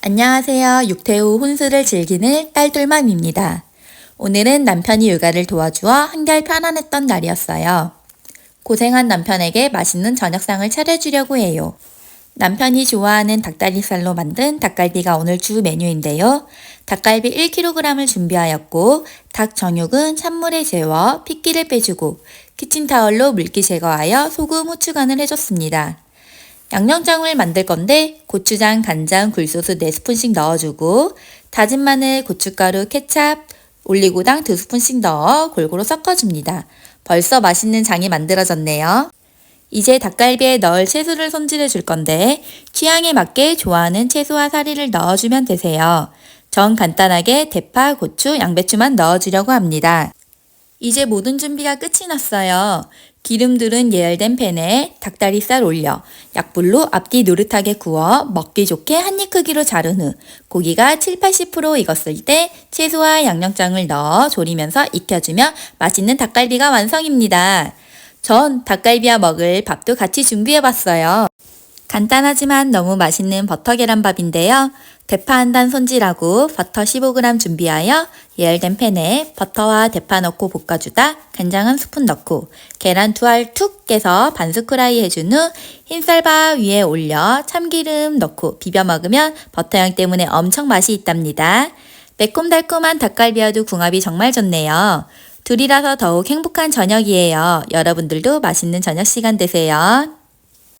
안녕하세요. 육퇴후 혼수를 즐기는 딸돌맘입니다. 오늘은 남편이 육아를 도와주어 한결 편안했던 날이었어요. 고생한 남편에게 맛있는 저녁상을 차려주려고 해요. 남편이 좋아하는 닭다리살로 만든 닭갈비가 오늘 주 메뉴인데요. 닭갈비 1kg을 준비하였고 닭 정육은 찬물에 재워 핏기를 빼주고 키친타월로 물기 제거하여 소금, 후추 간을 해줬습니다. 양념장을 만들 건데 고추장, 간장, 굴소스 4스푼씩 넣어주고 다진 마늘, 고춧가루, 케찹, 올리고당 2스푼씩 넣어 골고루 섞어줍니다. 벌써 맛있는 장이 만들어졌네요. 이제 닭갈비에 넣을 채소를 손질해 줄 건데 취향에 맞게 좋아하는 채소와 사리를 넣어주면 되세요. 전 간단하게 대파, 고추, 양배추만 넣어주려고 합니다. 이제 모든 준비가 끝이 났어요. 기름 두른 예열된 팬에 닭다리살 올려 약불로 앞뒤 노릇하게 구워 먹기 좋게 한 입 크기로 자른 후 고기가 7, 80% 익었을 때 채소와 양념장을 넣어 조리면서 익혀주면 맛있는 닭갈비가 완성입니다. 전 닭갈비와 먹을 밥도 같이 준비해봤어요. 간단하지만 너무 맛있는 버터 계란밥인데요. 대파 한 단 손질하고 버터 15g 준비하여 예열된 팬에 버터와 대파 넣고 볶아주다 간장 한 스푼 넣고 계란 두 알 툭 깨서 반숙 후라이 해준 후 흰쌀밥 위에 올려 참기름 넣고 비벼 먹으면 버터향 때문에 엄청 맛이 있답니다. 매콤달콤한 닭갈비와도 궁합이 정말 좋네요. 둘이라서 더욱 행복한 저녁이에요. 여러분들도 맛있는 저녁 시간 되세요.